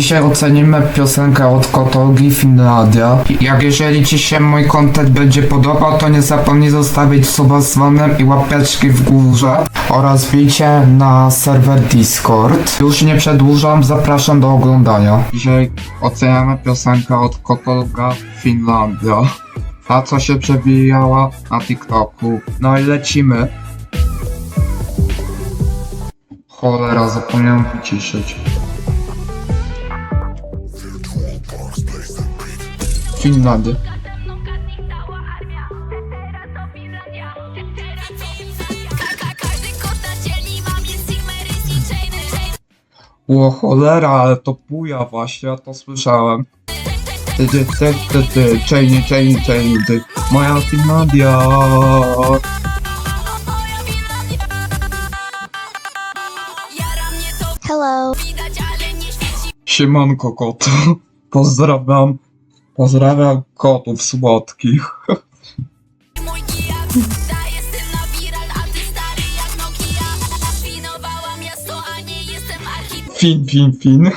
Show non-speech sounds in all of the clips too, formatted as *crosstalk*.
Dzisiaj ocenimy piosenkę od Kotogi Finlandia. Jak jeżeli Ci się mój content będzie podobał, to nie zapomnij zostawić suba z dzwonem i łapeczki w górze oraz wbijcie na serwer Discord. Już nie przedłużam, zapraszam do oglądania. Dzisiaj oceniamy piosenkę od Kotoga Finlandia. Ta co się przewijała na TikToku. No i lecimy. Cholera, zapomniałem wyciszyć. Chainy. O cholera, ale to buja właśnie, ja to słyszałem. Ty, ty, ty, ty, ty, chainy, chainy, chainy, ty. Moja Finlandia. Hello. Siemanko kotu. *laughs* Pozdrawiam. Pozdrawiam kotów słodkich. mój kijak. Daję styl na viral, a ty stary jak Nokia. Świnowała miasto, a nie jestem architektem. Fin, fin, fin. Up-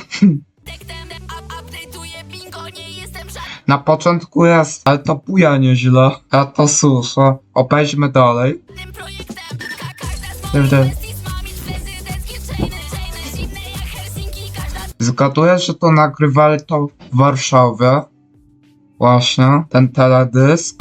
Update'uję bingo, nie jestem żadnym Na początku jest, ale to buja nieźle. Ja to słyszę. Obejdźmy dalej. projektem. Ka- Każda z Ty, moich ty. bestii ma mieć prezydenckie chainy. Chainy zimne jak Helsinki, każda Zgaduję, że to nagrywali to w Warszawie. Właśnie, ten teledysk.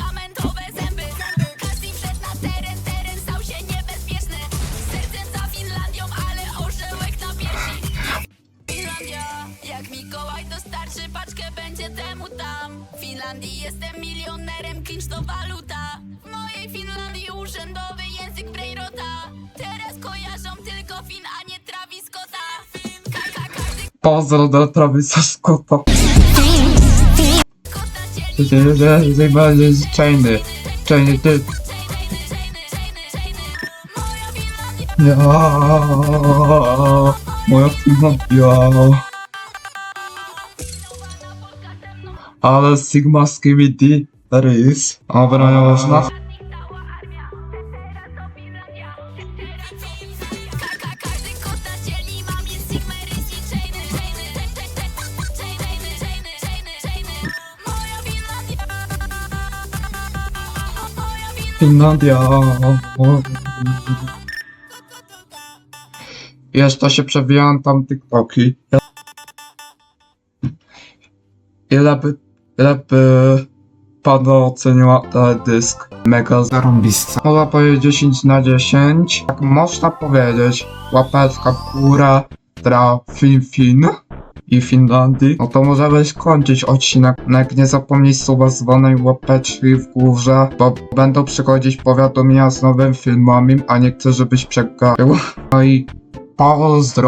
Jak Mikołaj dostarczy paczkę, będzie temu tam. W Finlandii jestem milionerem, klincz to waluta. W mojej Finlandii urzędowy język brainrota Teraz kojarzą tylko Fin, a nie Travis Scotta. Ka- ka- Każdy Pozdro do Travisa Scotta. Kot na dzieli Zajmowany z chainy. Chainy, ty. Ja, moja Finlandia. Ale Sigma Skibidi, that is. Finlandia. Jeszcze się przewijałem tam TikToki. Ile by, ile by pana oceniła teledysk? Mega zarąbista. Można powiedzieć 10 na 10. Jak można powiedzieć, łapeczka w górę dla Fin Fin i Finlandii. No to możemy skończyć odcinek. Jak nie zapomnij suba i łapeczki w górze, bo będą przychodzić powiadomienia z nowym filmami, a nie chcę, żebyś przegapił. No i pozdro.